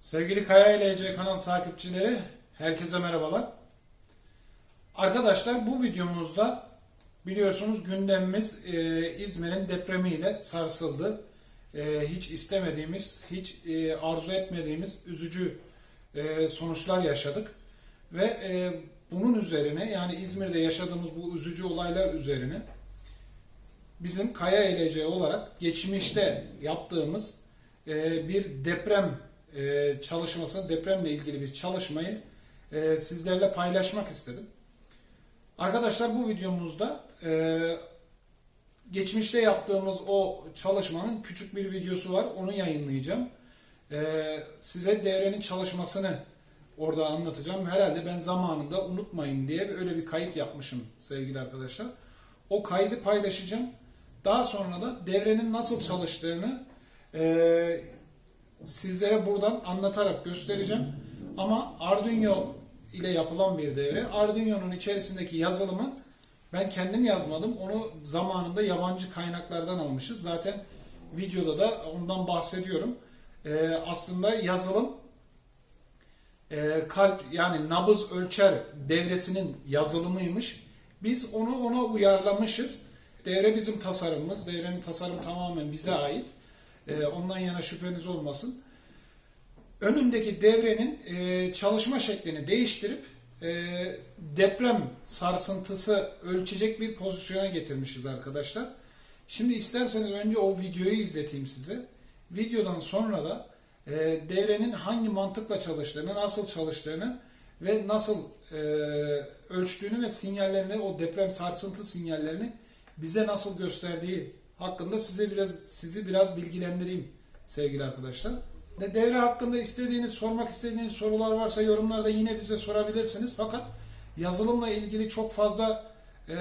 Sevgili Kaya ile EC kanal takipçileri, herkese merhabalar. Arkadaşlar bu videomuzda biliyorsunuz gündemimiz e, İzmir'in depremiyle sarsıldı. E, hiç istemediğimiz, hiç e, arzu etmediğimiz üzücü e, sonuçlar yaşadık. Ve e, bunun üzerine yani İzmir'de yaşadığımız bu üzücü olaylar üzerine bizim Kaya ELC olarak geçmişte yaptığımız e, bir deprem e, çalışması, depremle ilgili bir çalışmayı e, sizlerle paylaşmak istedim. Arkadaşlar bu videomuzda e, geçmişte yaptığımız o çalışmanın küçük bir videosu var. Onu yayınlayacağım. E, size devrenin çalışmasını orada anlatacağım. Herhalde ben zamanında unutmayın diye öyle bir kayıt yapmışım sevgili arkadaşlar. O kaydı paylaşacağım. Daha sonra da devrenin nasıl çalıştığını sizlere buradan anlatarak göstereceğim. Ama Arduino ile yapılan bir devre. Arduino'nun içerisindeki yazılımı ben kendim yazmadım. Onu zamanında yabancı kaynaklardan almışız. Zaten videoda da ondan bahsediyorum. Ee, aslında yazılım e, kalp yani nabız ölçer devresinin yazılımıymış. Biz onu ona uyarlamışız. Devre bizim tasarımımız. Devrenin tasarımı tamamen bize ait. Ee, ondan yana şüpheniz olmasın. Önündeki devrenin e, çalışma şeklini değiştirip e, deprem sarsıntısı ölçecek bir pozisyona getirmişiz arkadaşlar. Şimdi isterseniz önce o videoyu izleteyim size. Videodan sonra da e, devrenin hangi mantıkla çalıştığını, nasıl çalıştığını ve nasıl ölçtüğünü ve sinyallerini, o deprem sarsıntı sinyallerini bize nasıl gösterdiği hakkında size biraz sizi biraz bilgilendireyim sevgili arkadaşlar. De devre hakkında istediğiniz, sormak istediğiniz sorular varsa yorumlarda yine bize sorabilirsiniz. Fakat yazılımla ilgili çok fazla e,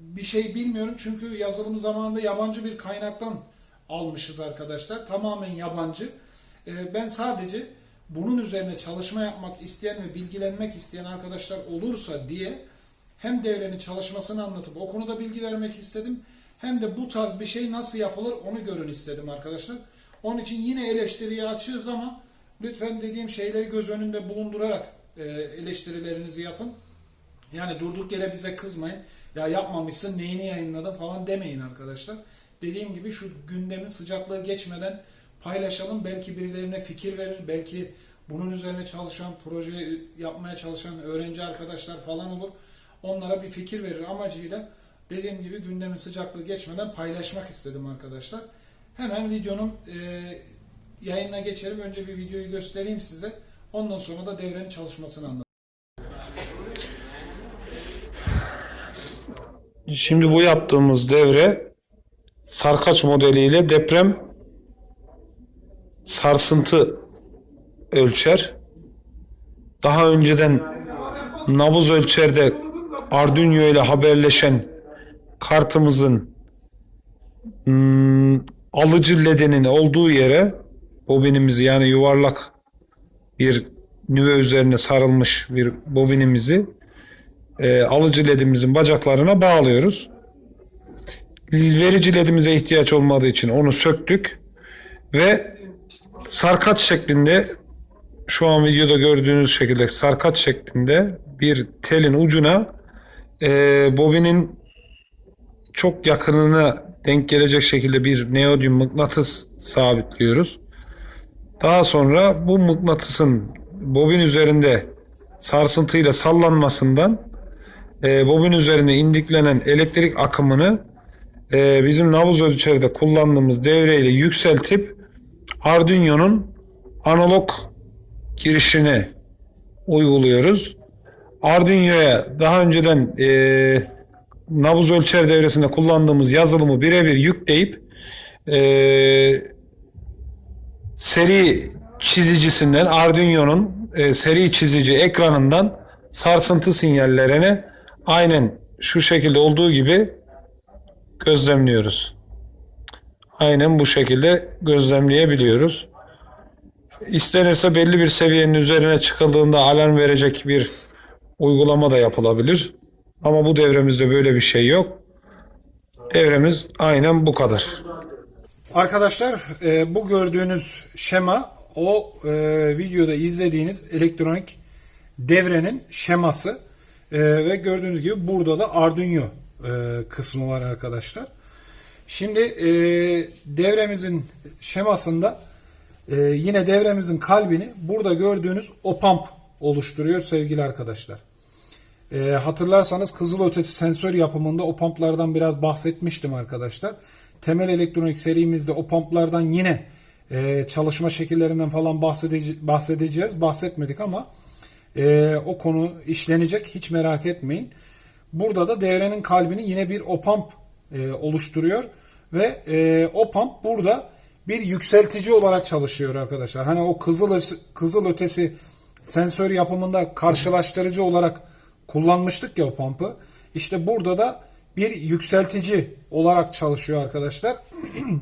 bir şey bilmiyorum. Çünkü yazılımı zamanında yabancı bir kaynaktan almışız arkadaşlar. Tamamen yabancı. E, ben sadece bunun üzerine çalışma yapmak isteyen ve bilgilenmek isteyen arkadaşlar olursa diye hem devrenin çalışmasını anlatıp o konuda bilgi vermek istedim. Hem de bu tarz bir şey nasıl yapılır onu görün istedim arkadaşlar. Onun için yine eleştiriye açığız ama lütfen dediğim şeyleri göz önünde bulundurarak e, eleştirilerinizi yapın. Yani durduk yere bize kızmayın. Ya yapmamışsın neyini yayınladın falan demeyin arkadaşlar. Dediğim gibi şu gündemin sıcaklığı geçmeden paylaşalım. Belki birilerine fikir verir. Belki bunun üzerine çalışan, proje yapmaya çalışan öğrenci arkadaşlar falan olur. Onlara bir fikir verir amacıyla dediğim gibi gündemin sıcaklığı geçmeden paylaşmak istedim arkadaşlar. Hemen videonun e, yayına geçelim. Önce bir videoyu göstereyim size. Ondan sonra da devrenin çalışmasını anlatayım. Şimdi bu yaptığımız devre sarkaç modeliyle deprem sarsıntı ölçer. Daha önceden nabız ölçerde Arduino ile haberleşen kartımızın hmm, alıcı ledinin olduğu yere bobinimizi yani yuvarlak bir nüve üzerine sarılmış bir bobinimizi e, alıcı ledimizin bacaklarına bağlıyoruz. Verici ledimize ihtiyaç olmadığı için onu söktük ve sarkaç şeklinde şu an videoda gördüğünüz şekilde sarkaç şeklinde bir telin ucuna e, bobinin çok yakınına denk gelecek şekilde bir neodyum mıknatıs sabitliyoruz. Daha sonra bu mıknatısın bobin üzerinde sarsıntıyla sallanmasından e, bobin üzerine indiklenen elektrik akımını e, bizim nabız ölçerde kullandığımız devreyle yükseltip Arduino'nun analog girişine uyguluyoruz. Arduino'ya daha önceden e, nabız ölçer devresinde kullandığımız yazılımı birebir yükleyip e, seri çizicisinden Arduino'nun e, seri çizici ekranından sarsıntı sinyallerini aynen şu şekilde olduğu gibi gözlemliyoruz. Aynen bu şekilde gözlemleyebiliyoruz. İstenirse belli bir seviyenin üzerine çıkıldığında alarm verecek bir uygulama da yapılabilir. Ama bu devremizde böyle bir şey yok. Devremiz aynen bu kadar. Arkadaşlar e, bu gördüğünüz şema o e, videoda izlediğiniz elektronik devrenin şeması E, ve gördüğünüz gibi burada da Arduino e, kısmı var arkadaşlar. Şimdi e, devremizin şemasında e, yine devremizin kalbini burada gördüğünüz opamp oluşturuyor sevgili arkadaşlar. E, hatırlarsanız kızılötesi sensör yapımında o pamplardan biraz bahsetmiştim arkadaşlar. Temel elektronik serimizde o pamplardan yine e, çalışma şekillerinden falan bahsedece- bahsedeceğiz. Bahsetmedik ama e, o konu işlenecek hiç merak etmeyin. Burada da devrenin kalbini yine bir opamp e, oluşturuyor ve e, opamp burada bir yükseltici olarak çalışıyor arkadaşlar. Hani o kızıl kızıl ötesi sensör yapımında karşılaştırıcı olarak kullanmıştık ya o pampı. İşte burada da bir yükseltici olarak çalışıyor arkadaşlar.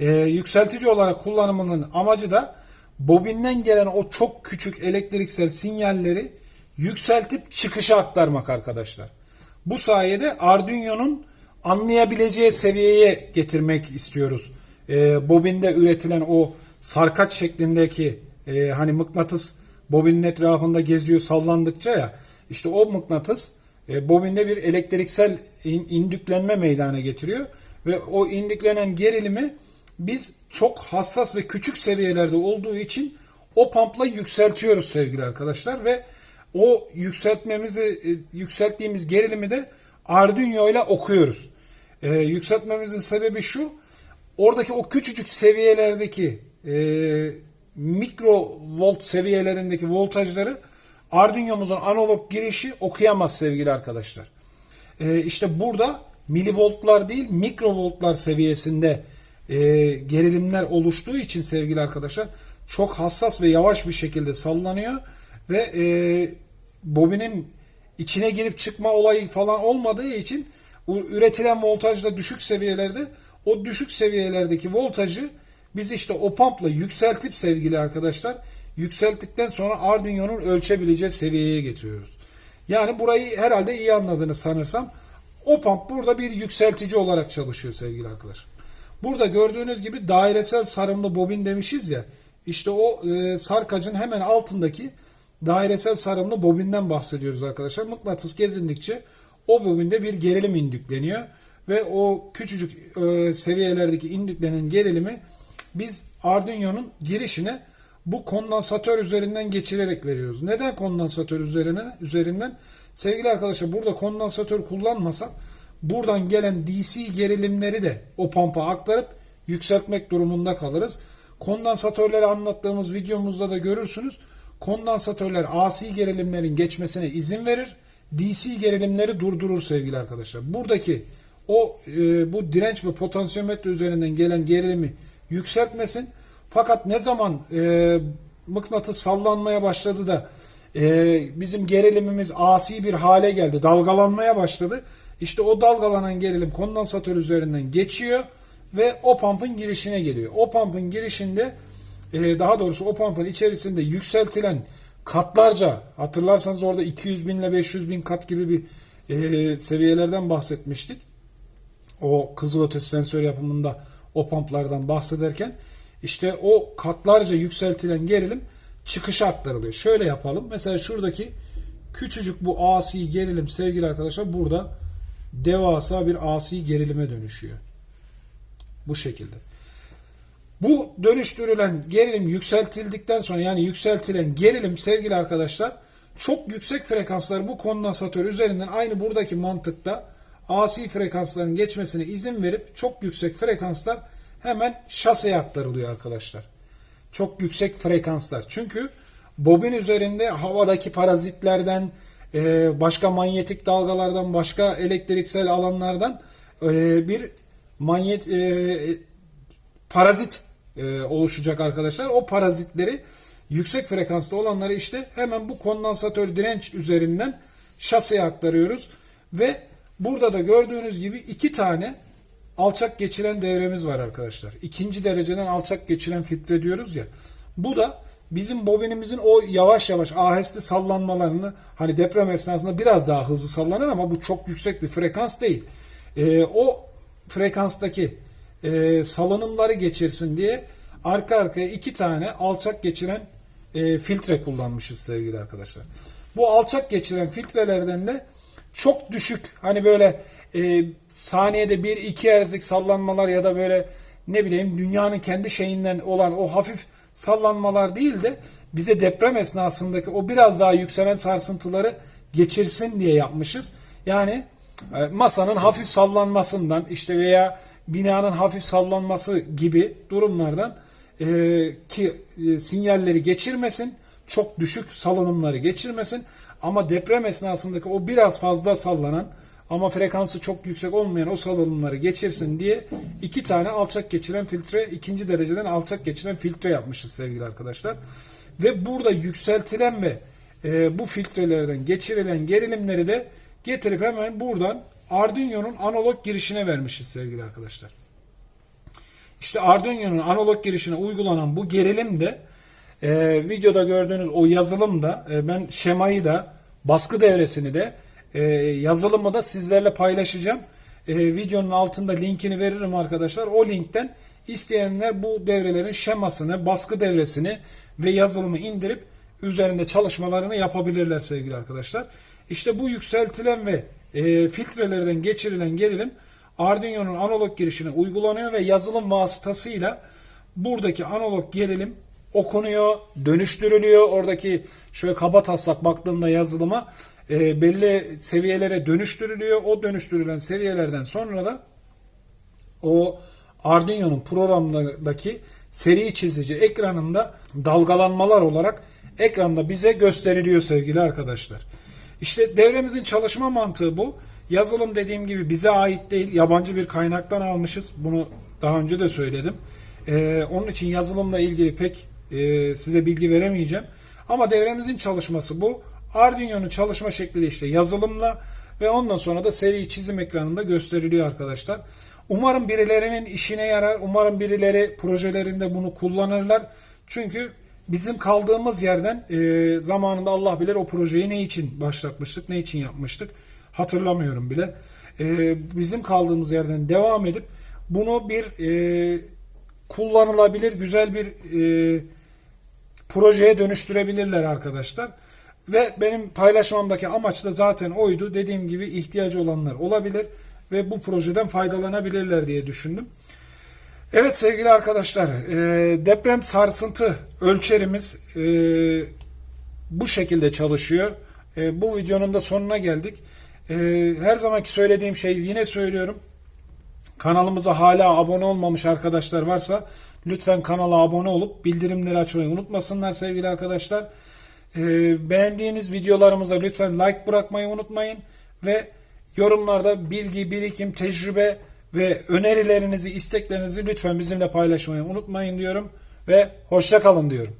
Ee, yükseltici olarak kullanımının amacı da bobinden gelen o çok küçük elektriksel sinyalleri yükseltip çıkışa aktarmak arkadaşlar. Bu sayede Arduino'nun anlayabileceği seviyeye getirmek istiyoruz. Ee, bobinde üretilen o sarkaç şeklindeki e, hani mıknatıs bobinin etrafında geziyor sallandıkça ya işte o mıknatıs e, bobinde bir elektriksel in- indüklenme meydana getiriyor ve o indiklenen gerilimi biz çok hassas ve küçük seviyelerde olduğu için o pampla yükseltiyoruz sevgili arkadaşlar ve o yükseltmemizi e, yükselttiğimiz gerilimi de Arduino ile okuyoruz. E, yükseltmemizin sebebi şu. Oradaki o küçücük seviyelerdeki e, mikro volt seviyelerindeki voltajları Arduino'muzun analog girişi okuyamaz sevgili arkadaşlar. E, işte burada milivoltlar değil mikrovoltlar seviyesinde e, gerilimler oluştuğu için sevgili arkadaşlar çok hassas ve yavaş bir şekilde sallanıyor ve e, bobinin içine girip çıkma olayı falan olmadığı için üretilen voltaj da düşük seviyelerde o düşük seviyelerdeki voltajı biz işte o pumpla yükseltip sevgili arkadaşlar yükselttikten sonra Arduino'nun ölçebileceği seviyeye getiriyoruz. Yani burayı herhalde iyi anladınız sanırsam. O pump burada bir yükseltici olarak çalışıyor sevgili arkadaşlar. Burada gördüğünüz gibi dairesel sarımlı bobin demişiz ya. İşte o e, sarkacın hemen altındaki dairesel sarımlı bobinden bahsediyoruz arkadaşlar. Mıknatıs gezindikçe o bobinde bir gerilim indükleniyor ve o küçücük e, seviyelerdeki indüklenen gerilimi biz Arduino'nun girişine bu kondansatör üzerinden geçirerek veriyoruz. Neden kondansatör üzerine üzerinden? Sevgili arkadaşlar burada kondansatör kullanmasak buradan gelen DC gerilimleri de o pampa aktarıp yükseltmek durumunda kalırız. Kondansatörleri anlattığımız videomuzda da görürsünüz. Kondansatörler AC gerilimlerin geçmesine izin verir. DC gerilimleri durdurur sevgili arkadaşlar. Buradaki o e, bu direnç ve potansiyometre üzerinden gelen gerilimi yükseltmesin. Fakat ne zaman e, mıknatıs sallanmaya başladı da e, bizim gerilimimiz asi bir hale geldi, dalgalanmaya başladı. İşte o dalgalanan gerilim kondansatör üzerinden geçiyor ve o pump'ın girişine geliyor. O pump'ın girişinde e, daha doğrusu o pump'ın içerisinde yükseltilen katlarca hatırlarsanız orada 200 bin ile 500 bin kat gibi bir e, seviyelerden bahsetmiştik. O kızılötesi sensör yapımında o pumplardan bahsederken işte o katlarca yükseltilen gerilim çıkışa aktarılıyor. Şöyle yapalım. Mesela şuradaki küçücük bu AC gerilim sevgili arkadaşlar burada devasa bir AC gerilime dönüşüyor. Bu şekilde. Bu dönüştürülen gerilim yükseltildikten sonra yani yükseltilen gerilim sevgili arkadaşlar çok yüksek frekanslar bu kondansatör üzerinden aynı buradaki mantıkta AC frekansların geçmesine izin verip çok yüksek frekanslar hemen şaseye aktarılıyor arkadaşlar. Çok yüksek frekanslar. Çünkü bobin üzerinde havadaki parazitlerden, e, başka manyetik dalgalardan, başka elektriksel alanlardan e, bir manyet e, parazit oluşacak arkadaşlar. O parazitleri yüksek frekanslı olanları işte hemen bu kondansatör direnç üzerinden şaseye aktarıyoruz ve burada da gördüğünüz gibi iki tane alçak geçiren devremiz var arkadaşlar. İkinci dereceden alçak geçiren filtre diyoruz ya. Bu da bizim bobinimizin o yavaş yavaş aheste sallanmalarını hani deprem esnasında biraz daha hızlı sallanır ama bu çok yüksek bir frekans değil. Ee, o frekanstaki e, salınımları geçirsin diye arka arkaya iki tane alçak geçiren e, filtre kullanmışız sevgili arkadaşlar. Bu alçak geçiren filtrelerden de çok düşük hani böyle e, saniyede 1-2 Hz'lik sallanmalar ya da böyle ne bileyim dünyanın kendi şeyinden olan o hafif sallanmalar değil de bize deprem esnasındaki o biraz daha yükselen sarsıntıları geçirsin diye yapmışız. Yani e, masanın hafif sallanmasından işte veya binanın hafif sallanması gibi durumlardan e, ki e, sinyalleri geçirmesin, çok düşük salınımları geçirmesin ama deprem esnasındaki o biraz fazla sallanan ama frekansı çok yüksek olmayan o salınımları geçirsin diye iki tane alçak geçiren filtre, ikinci dereceden alçak geçiren filtre yapmışız sevgili arkadaşlar. Ve burada yükseltilen ve e, bu filtrelerden geçirilen gerilimleri de getirip hemen buradan Arduino'nun analog girişine vermişiz sevgili arkadaşlar. İşte Arduino'nun analog girişine uygulanan bu gerilim de e, videoda gördüğünüz o yazılım da e, ben şemayı da baskı devresini de e, yazılımı da sizlerle paylaşacağım. E, videonun altında linkini veririm arkadaşlar. O linkten isteyenler bu devrelerin şemasını, baskı devresini ve yazılımı indirip üzerinde çalışmalarını yapabilirler sevgili arkadaşlar. İşte bu yükseltilen ve e, filtrelerden geçirilen gerilim Arduino'nun analog girişine uygulanıyor ve yazılım vasıtasıyla buradaki analog gerilim okunuyor, dönüştürülüyor. Oradaki şöyle kaba taslak baktığımda yazılıma e, belli seviyelere dönüştürülüyor. O dönüştürülen seviyelerden sonra da o Arduino'nun programındaki seri çizici ekranında dalgalanmalar olarak ekranda bize gösteriliyor sevgili arkadaşlar. İşte devremizin çalışma mantığı bu. Yazılım dediğim gibi bize ait değil. Yabancı bir kaynaktan almışız. Bunu daha önce de söyledim. Ee, onun için yazılımla ilgili pek e, size bilgi veremeyeceğim. Ama devremizin çalışması bu. Arduino'nun çalışma şekli de işte yazılımla ve ondan sonra da seri çizim ekranında gösteriliyor arkadaşlar. Umarım birilerinin işine yarar. Umarım birileri projelerinde bunu kullanırlar. Çünkü bizim kaldığımız yerden e, zamanında Allah bilir o projeyi ne için başlatmıştık, ne için yapmıştık hatırlamıyorum bile. E, bizim kaldığımız yerden devam edip bunu bir e, kullanılabilir güzel bir e, projeye dönüştürebilirler arkadaşlar. Ve benim paylaşmamdaki amaç da zaten oydu. Dediğim gibi ihtiyacı olanlar olabilir ve bu projeden faydalanabilirler diye düşündüm. Evet sevgili arkadaşlar, e, deprem sarsıntı ölçerimiz e, bu şekilde çalışıyor. E, bu videonun da sonuna geldik. Her zamanki söylediğim şeyi yine söylüyorum. Kanalımıza hala abone olmamış arkadaşlar varsa lütfen kanala abone olup bildirimleri açmayı unutmasınlar sevgili arkadaşlar. Ee, beğendiğiniz videolarımıza lütfen like bırakmayı unutmayın ve yorumlarda bilgi, birikim, tecrübe ve önerilerinizi, isteklerinizi lütfen bizimle paylaşmayı unutmayın diyorum ve hoşça kalın diyorum.